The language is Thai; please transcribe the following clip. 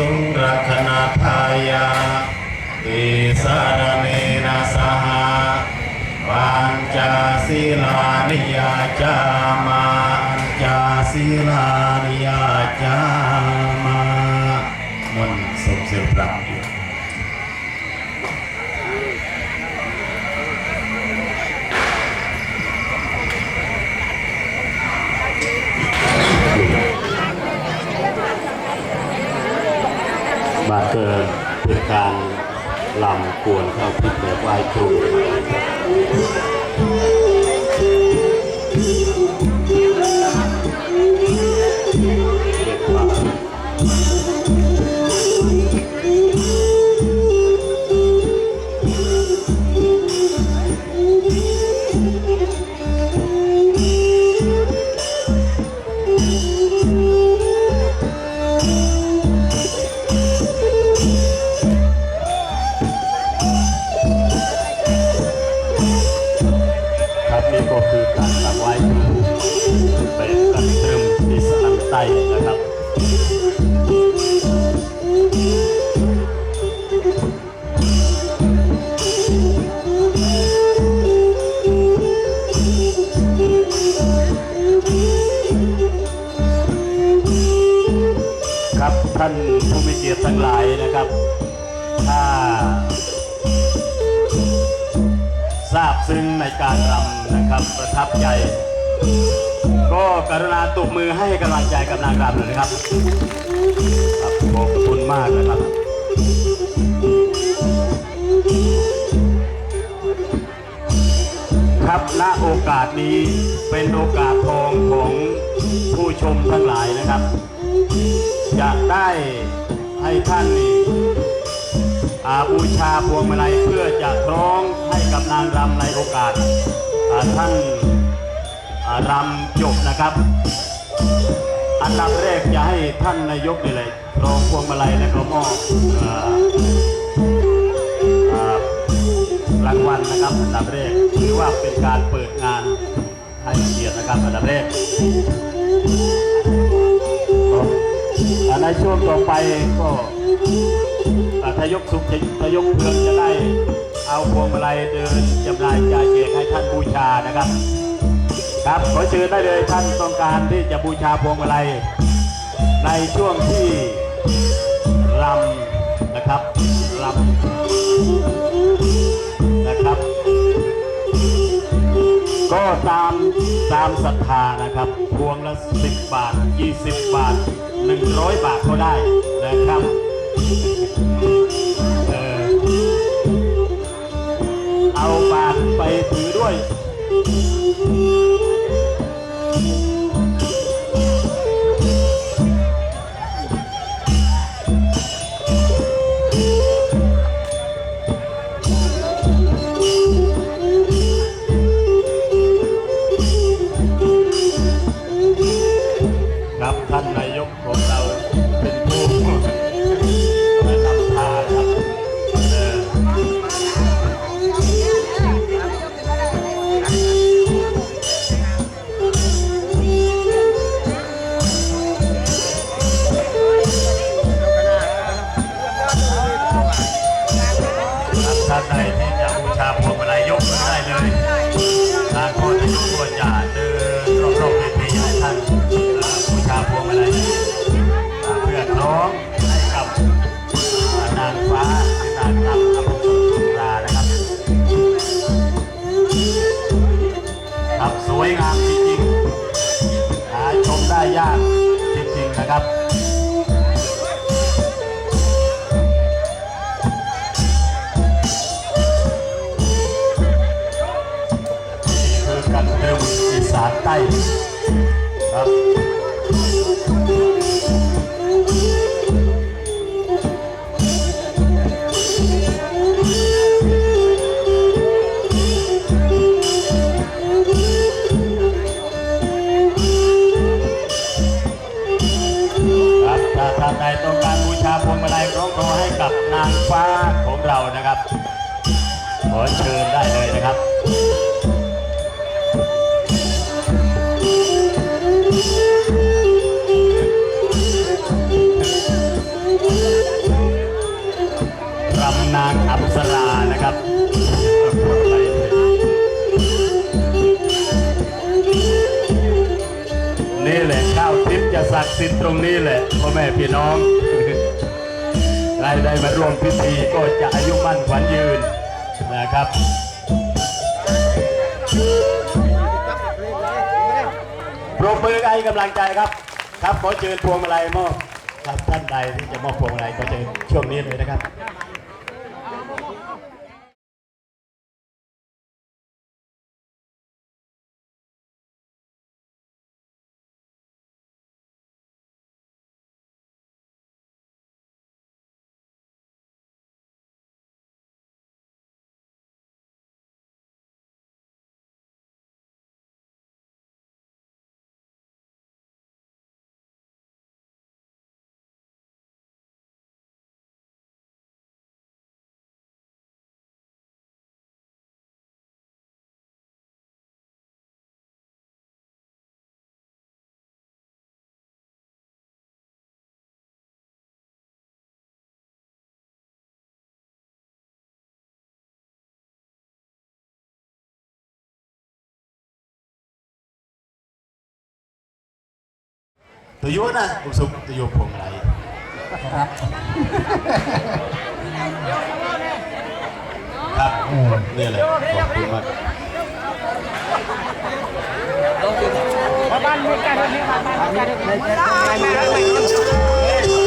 สุวิสุงรักนาทายาติสารเนนะสหาปัญจศีลานิยาจามาปัญจศีลานิยาจามามันสมเสด็จพระอยู่ บาเกิดเป็นการลำควรเข้าพิษแบบไหว้ครู สลังใต้นะครับ ครับท่านผู้มีเกียรติทั้งหลายนะครับ ถ้าทราบซึ้งในการรำนะครับประทับใจ ก็กรุณาตบมือให้กำลังใจกับนางรำเลยนะครับครับขอบคุณมากนะครับครับณโอกาสนี้เป็นโอกาสทองของผู้ชมทั้งหลายนะครับจะได้ให้ท่านอาบูชาพวงมาลัยเพื่อจะคล้องให้กับนางรำในโอกาสท่าน รำจบนะครับ อันดับแรกจะให้ท่านนายกนี่เลยรองพวงมาลัยและก็มอบอ่รางวัลนะครับ อันดับแรกถือว่าเป็นการเปิดงานให้เกียรตินะครับอันดับแรกในช่วงต่อไปก็อ่าทายกสุขทายกเพื่องจะได้เอาพวงมาลัยเดินจำหน่ายจ่ายแจกให้ท่านบูชานะครับ ครับขอเชิญได้เลยท่านต้องการที่จะบูชาพวงมาลัยในช่วงที่รำนะครับรำนะครับ ก็ตามตามศรัทธานะครับ พวงละ 10 บาท 20 บาท 100 บาทก็ได้นะครับเออเอาบาทไปถือด้วย ครับสวยงามจริงๆหาชมได้ยากจริงๆนะครับนี่คือกันเดิมอีสานใต้ครับ กับนางฟ้าของเรานะครับ ขอเชิญได้เลยนะครับรำนางอัปสรานะครับนี่แหละข้าวทิพย์จะศักดิ์สิทธิ์ตรงนี้แหละพ่อแม่พี่น้อง ใครได้มาร่วมพิธีก็จะอายุมั่นขวัญยืนนะครับปรบมือให้กำลังใจครับ ครับขอเชิญพวงมาลัยมอบครับท่านใดที่จะมอบพวงมาลัยก็เชิญช่วงนี้เลยนะครับ ตัวยุนะอุสุมตัวยุพวงมาลัยครับนี่แหละขอบคุณมากบ้านเมืองการเมืองบ้านเมืองการเมือง